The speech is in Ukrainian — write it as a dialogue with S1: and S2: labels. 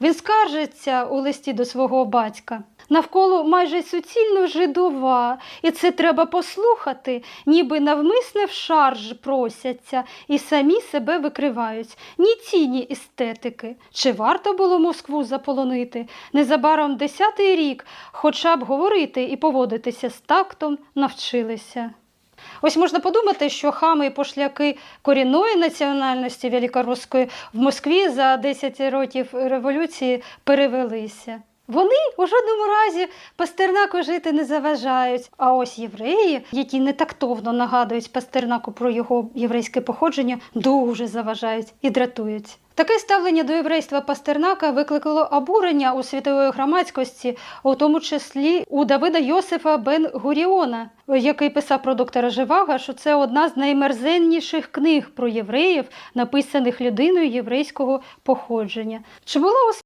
S1: Він скаржиться у листі до свого батька. Навколо майже суцільно жидова, і це треба послухати, ніби навмисне в шарж просяться і самі себе викривають. Ні ціні естетики. Чи варто було Москву заполонити? Незабаром десятий рік, хоча б говорити і поводитися з тактом навчилися. Ось можна подумати, що хами і пошляки корінної національності великоруської в Москві за 10 років революції перевелися. Вони у жодному разі Пастернаку жити не заважають. А ось євреї, які не тактовно нагадують Пастернаку про його єврейське походження, дуже заважають і дратують. Таке ставлення до єврейства Пастернака викликало обурення у світової громадськості, у тому числі у Давида Йосифа Бен Гуріона, який писав про доктора Живага, що це одна з наймерзенніших книг про євреїв, написаних людиною єврейського походження. Чи була